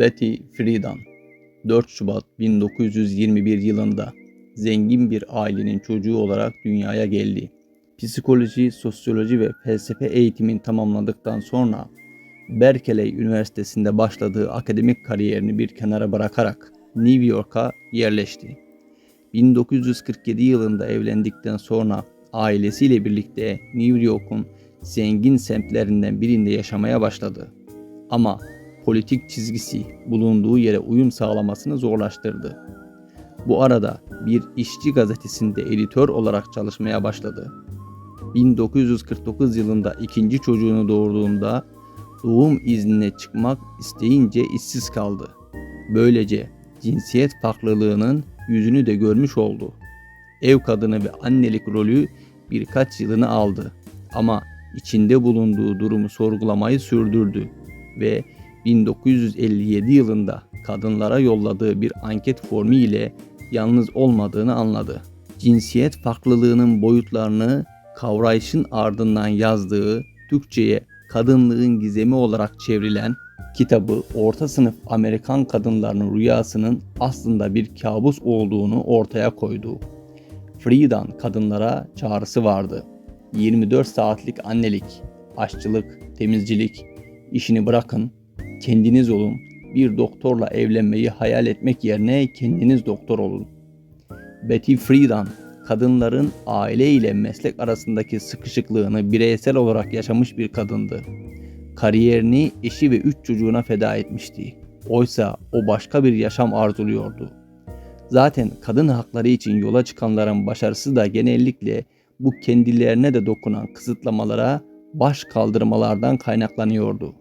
Betty Friedan 4 Şubat 1921 yılında zengin bir ailenin çocuğu olarak dünyaya geldi. Psikoloji, sosyoloji ve felsefe eğitimini tamamladıktan sonra Berkeley Üniversitesi'nde başladığı akademik kariyerini bir kenara bırakarak New York'a yerleşti. 1947 yılında evlendikten sonra ailesiyle birlikte New York'un zengin semtlerinden birinde yaşamaya başladı. Ama politik çizgisi bulunduğu yere uyum sağlamasını zorlaştırdı. Bu arada bir işçi gazetesinde editör olarak çalışmaya başladı. 1949 yılında ikinci çocuğunu doğurduğunda doğum iznine çıkmak isteyince işsiz kaldı. Böylece cinsiyet farklılığının yüzünü de görmüş oldu. Ev kadını ve annelik rolü birkaç yılını aldı ama içinde bulunduğu durumu sorgulamayı sürdürdü ve 1957 yılında kadınlara yolladığı bir anket formu ile yalnız olmadığını anladı. Cinsiyet farklılığının boyutlarını kavrayışın ardından yazdığı Türkçe'ye Kadınlığın Gizemi olarak çevrilen kitabı orta sınıf Amerikan kadınlarının rüyasının aslında bir kabus olduğunu ortaya koydu. Friedan kadınlara çağrısı vardı. 24 saatlik annelik, aşçılık, temizcilik, işini bırakın, kendiniz olun, bir doktorla evlenmeyi hayal etmek yerine kendiniz doktor olun. Betty Friedan, kadınların aile ile meslek arasındaki sıkışıklığını bireysel olarak yaşamış bir kadındı. Kariyerini eşi ve üç çocuğuna feda etmişti. Oysa o başka bir yaşam arzuluyordu. Zaten kadın hakları için yola çıkanların başarısı da genellikle bu kendilerine de dokunan kısıtlamalara baş kaldırmalardan kaynaklanıyordu.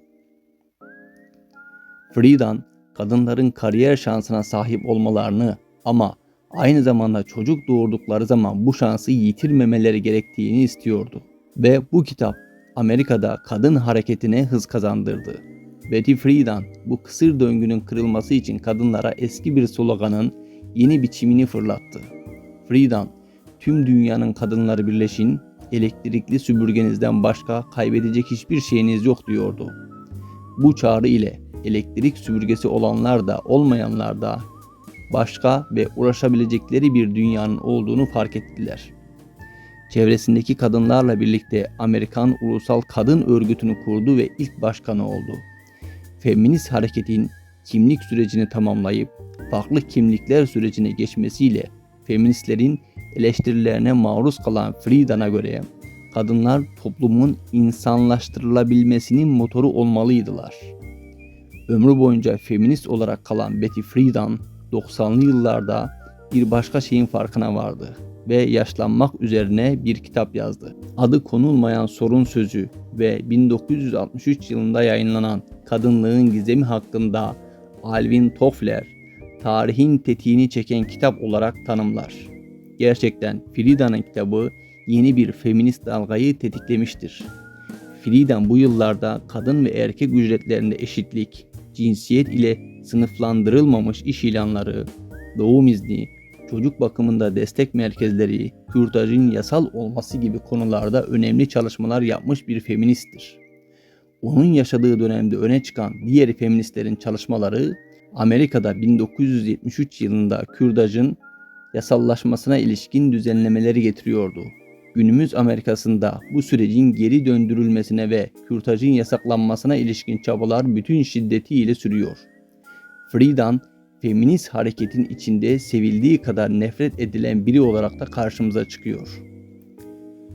Friedan, kadınların kariyer şansına sahip olmalarını ama aynı zamanda çocuk doğurdukları zaman bu şansı yitirmemeleri gerektiğini istiyordu. Ve bu kitap Amerika'da kadın hareketine hız kazandırdı. Betty Friedan bu kısır döngünün kırılması için kadınlara eski bir sloganın yeni biçimini fırlattı. Friedan, tüm dünyanın kadınları birleşin, elektrikli süpürgenizden başka kaybedecek hiçbir şeyiniz yok diyordu. Bu çağrı ile elektrik süpürgesi olanlar da olmayanlar da başka ve uğraşabilecekleri bir dünyanın olduğunu fark ettiler. Çevresindeki kadınlarla birlikte Amerikan Ulusal Kadın Örgütü'nü kurdu ve ilk başkanı oldu. Feminist hareketin kimlik sürecini tamamlayıp farklı kimlikler sürecine geçmesiyle feministlerin eleştirilerine maruz kalan Friedan'a göre kadınlar toplumun insanlaştırılabilmesinin motoru olmalıydılar. Ömrü boyunca feminist olarak kalan Betty Friedan 90'lı yıllarda bir başka şeyin farkına vardı ve yaşlanmak üzerine bir kitap yazdı. Adı konulmayan sorun sözü ve 1963 yılında yayınlanan Kadınlığın Gizemi hakkında Alvin Toffler tarihin tetiğini çeken kitap olarak tanımlar. Gerçekten Frida'nın kitabı yeni bir feminist dalgayı tetiklemiştir. Friedan bu yıllarda kadın ve erkek ücretlerinde eşitlik, cinsiyet ile sınıflandırılmamış iş ilanları, doğum izni, çocuk bakımında destek merkezleri, kürtajın yasal olması gibi konularda önemli çalışmalar yapmış bir feministtir. Onun yaşadığı dönemde öne çıkan diğer feministlerin çalışmaları Amerika'da 1973 yılında kürtajın yasallaşmasına ilişkin düzenlemeleri getiriyordu. Günümüz Amerika'sında bu sürecin geri döndürülmesine ve kürtajın yasaklanmasına ilişkin çabalar bütün şiddetiyle sürüyor. Friedan, feminist hareketin içinde sevildiği kadar nefret edilen biri olarak da karşımıza çıkıyor.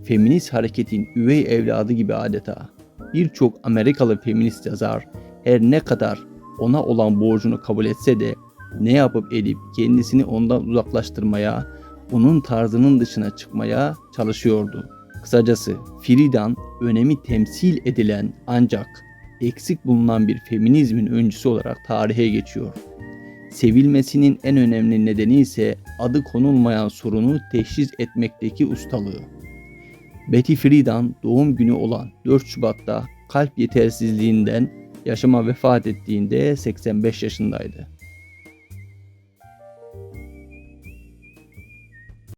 Feminist hareketin üvey evladı gibi adeta. Birçok Amerikalı feminist yazar her ne kadar ona olan borcunu kabul etse de ne yapıp edip kendisini ondan uzaklaştırmaya, onun tarzının dışına çıkmaya çalışıyordu. Kısacası Friedan önemi temsil edilen ancak eksik bulunan bir feminizmin öncüsü olarak tarihe geçiyor. Sevilmesinin en önemli nedeni ise adı konulmayan sorunu teşhis etmekteki ustalığı. Betty Friedan doğum günü olan 4 Şubat'ta kalp yetersizliğinden yaşama vefat ettiğinde 85 yaşındaydı.